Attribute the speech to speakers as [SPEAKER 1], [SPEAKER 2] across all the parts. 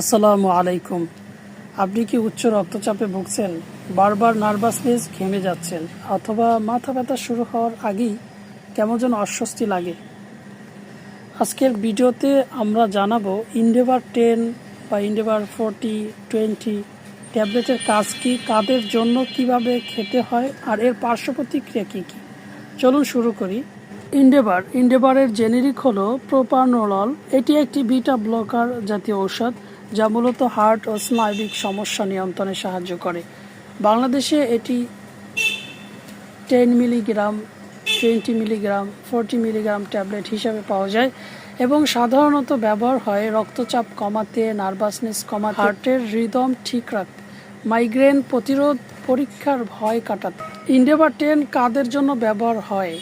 [SPEAKER 1] আসসালামু আলাইকুম। আপনি কি উচ্চ রক্তচাপে ভুগছেন? বারবার নার্ভাসনেস ঘেমে যাচ্ছেন, অথবা মাথা ব্যথা শুরু হওয়ার আগেই কেমন যেন অস্বস্তি লাগে। আজকের ভিডিওতে আমরা জানাব ইন্ডেভার টেন বা ইন্ডেভার ফোরটি, টোয়েন্টি ট্যাবলেটের কাজ কি কাদের জন্য কীভাবে খেতে হয়, আর এর পার্শ্ব প্রতিক্রিয়া কী কী। চলুন শুরু করি। ইন্ডেভার, ইন্ডেভারের জেনেরিক হলো প্রোপানোলল এটি একটি বিটা ব্লকার জাতীয় ঔষধ। যা মূলত হার্ট ও স্নায়বিক সমস্যা নিয়ন্ত্রণে সাহায্য করে। বাংলাদেশে এটি ten milligram, twenty milligram, forty milligram tablet হিসাবে পাওয়া যায় এবং সাধারণত ব্যবহার হয় রক্তচাপ কমাতে, নার্ভাসনেস কমাতে, হার্টের রিদম ঠিক রাখতে, মাইগ্রেন প্রতিরোধ পরীক্ষার ভয় কাটাতে। ইন্ডেভার টেন কাদের জন্য ব্যবহার হয়?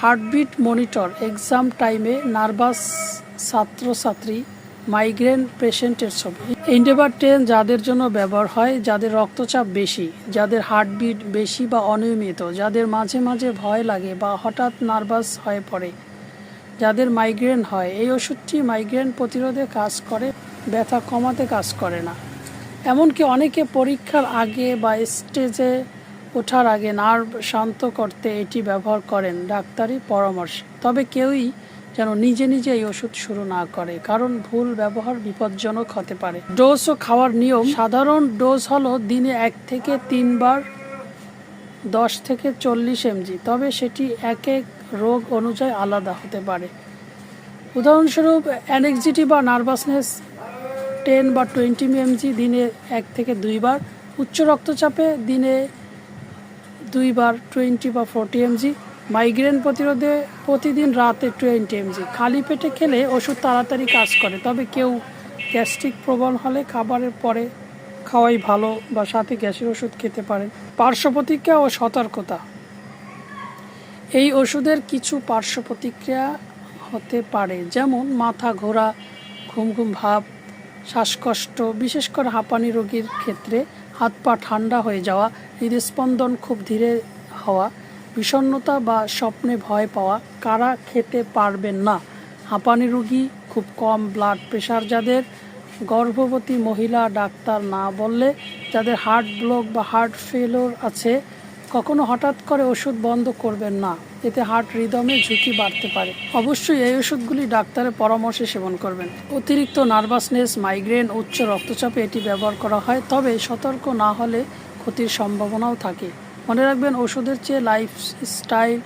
[SPEAKER 1] হার্টবিট মনিটর, এক্সাম টাইমে নার্ভাস ছাত্রছাত্রী মাইগ্রেন পেশেন্টের ছবি। ইন্ডেভার টেন যাদের জন্য ব্যবহার হয়, যাদের রক্তচাপ বেশি, যাদের হার্টবিট বেশি বা অনিয়মিত, যাদের মাঝে মাঝে ভয় লাগে বা হঠাৎ নার্ভাস হয়ে পড়ে, যাদের মাইগ্রেন হয়, এই ওষুধটি মাইগ্রেন প্রতিরোধে কাজ করে, ব্যথা কমাতে কাজ করে না। এমনকি অনেকে পরীক্ষার আগে বা স্টেজে ওঠার আগে নার্ভ শান্ত করতে এটি ব্যবহার করেন ডাক্তারি পরামর্শে। তবে কেউই যেন নিজে নিজে এই ওষুধ শুরু না করে, কারণ ভুল ব্যবহার বিপজ্জনক হতে পারে। ডোজ ও খাওয়ার নিয়ম, সাধারণ ডোজ হলো দিনে এক থেকে তিনবার দশ থেকে চল্লিশ এমজি, তবে সেটি এক এক রোগ অনুযায়ী আলাদা হতে পারে। উদাহরণস্বরূপ অ্যানেক্সিটি বা নার্ভাসনেস টেন বা টোয়েন্টি এমজি দিনে এক থেকে দুইবার, উচ্চ রক্তচাপে দিনে দুইবার টোয়েন্টি বা ফোরটি এমজি মাইগ্রেন প্রতিরোধে প্রতিদিন রাতে টোয়েন্টি এমজি খালি পেটে খেলে ওষুধ তাড়াতাড়ি কাজ করে, তবে কেউ গ্যাস্ট্রিক প্রবল হলে খাবারের পরে খাওয়াই ভালো বা সাথে গ্যাসের ওষুধ খেতে পারেন। পার্শ্ব প্রতিক্রিয়া ও সতর্কতা। এই ওষুধের কিছু পার্শ্ব প্রতিক্রিয়া হতে পারে, যেমন মাথা ঘোরা, ঘুম ঘুম ভাব, শ্বাসকষ্ট, বিশেষ করে হাঁপানি রোগীর ক্ষেত্রে হাত পা ঠান্ডা হয়ে যাওয়া, হৃদস্পন্দন খুব ধীরে হওয়া বিষণ্ণতা বা স্বপ্নে ভয় পাওয়া কারা খেতে পারবেন না? হাঁপানি রোগী, খুব কম ব্লাড প্রেশার যাদের, গর্ভবতী মহিলা ডাক্তার না বললে যাদের হার্ট ব্লক বা হার্ট ফেলোর আছে, কখনো হঠাৎ করে ওষুধ বন্ধ করবেন না, এতে হার্ট রিদমে ঝুঁকি বাড়তে পারে। অবশ্যই এই ওষুধগুলি ডাক্তারের পরামর্শে সেবন করবেন। অতিরিক্ত নার্ভাসনেস মাইগ্রেন উচ্চ রক্তচাপে এটি ব্যবহার করা হয়, তবে সতর্ক না হলে ক্ষতির সম্ভাবনাও থাকে। মনে রাখবেন, ওষুধের চেয়ে লাইফ স্টাইল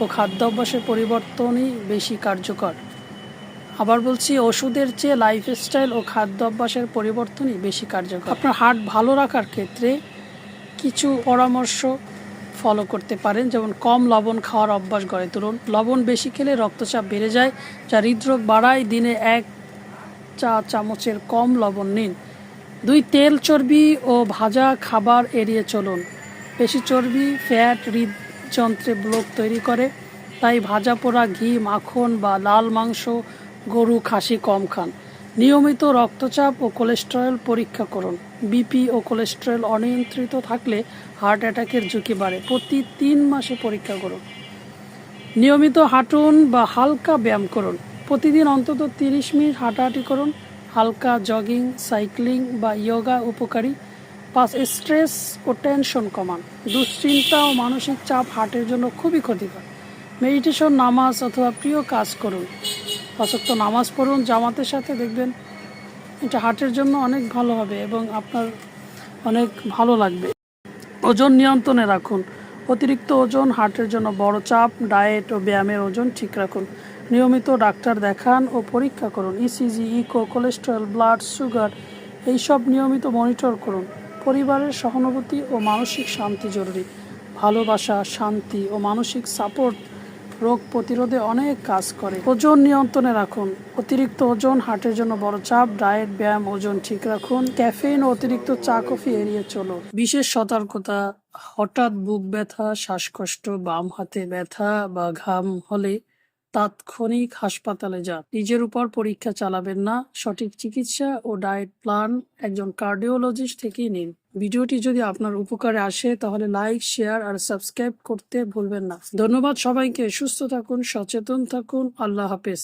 [SPEAKER 1] ও খাদ্যাভ্যাসের পরিবর্তনই বেশি কার্যকর। আবার বলছি, ওষুধের চেয়ে লাইফস্টাইল ও খাদ্যাভ্যাসের পরিবর্তনই বেশি কার্যকর। আপনার হার্ট ভালো রাখার ক্ষেত্রে কিছু পরামর্শ ফলো করতে পারেন, যেমন কম লবণ খাওয়ার অভ্যাস গড়ে তুলুন। লবণ বেশি খেলে রক্তচাপ বেড়ে যায়, যা হৃদরোগ বাড়ায়। দিনে এক চা চামচের কম লবণ নিন। দুই, তেল চর্বি ও ভাজা খাবার এড়িয়ে চলুন। বেশি চর্বি, ফ্যাট হৃদযন্ত্রে ব্লক তৈরি করে। তাই ভাজা পোড়া ঘি, মাখন বা লাল মাংস গরু খাসি কম খান। নিয়মিত রক্তচাপ ও কোলেস্টেরল পরীক্ষা করুন। বিপি ও কোলেস্টেরল অনিয়ন্ত্রিত থাকলে হার্ট অ্যাটাকের ঝুঁকি বাড়ে। প্রতি তিন মাসে পরীক্ষা করুন। নিয়মিত হাঁটুন বা হালকা ব্যায়াম করুন। প্রতিদিন অন্তত তিরিশ মিনিট হাঁটাহাঁটি করুন। হালকা জগিং, সাইক্লিং বা ইয়োগা উপকারী। পাঁচ স্ট্রেস ও টেনশন কমান। দুশ্চিন্তা ও মানসিক চাপ হার্টের জন্য খুবই ক্ষতিকর। মেডিটেশন নামাজ অথবা প্রিয় কাজ করুন। অসক্ত নামাজ পড়ুন, জামাতের সাথে দেখবেন এটা হার্টের জন্য অনেক ভালো হবে এবং আপনার অনেক ভালো লাগবে। ওজন নিয়ন্ত্রণে রাখুন। অতিরিক্ত ওজন হার্টের জন্য বড় চাপ ডায়েট ও ব্যায়ামের ওজন ঠিক রাখুন। নিয়মিত ডাক্তার দেখান ও পরীক্ষা করুন। ECG echo cholesterol blood sugar এইসব নিয়মিত মনিটর করুন। পরিবারের সহানুভূতি ও মানসিক শান্তি জরুরি। ভালোবাসা, শান্তি ও মানসিক সাপোর্ট রোগ প্রতিরোধে অনেক কাজ করে। ওজন নিয়ন্ত্রণে রাখুন। অতিরিক্ত ওজন হার্টের জন্য বড় চাপ, ডায়েট, ব্যায়াম, ওজন ঠিক রাখুন। ক্যাফেইন অতিরিক্ত চা, কফি এড়িয়ে চলুন। বিশেষ সতর্কতা, হঠাৎ বুক ব্যথা, শ্বাসকষ্ট, বাম হাতে ব্যথা বা ঘাম হলে তাৎক্ষণিক হাসপাতালে যান। নিজের উপর পরীক্ষা চালাবেন না। সঠিক চিকিৎসা ও ডায়েট প্ল্যান একজন কার্ডিওলজিস্ট থেকেই নিন। ভিডিওটি যদি আপনার উপকারে আসে, তাহলে লাইক, শেয়ার আর সাবস্ক্রাইব করতে ভুলবেন না। ধন্যবাদ সবাইকে। সুস্থ থাকুন, সচেতন থাকুন। আল্লাহ হাফেজ।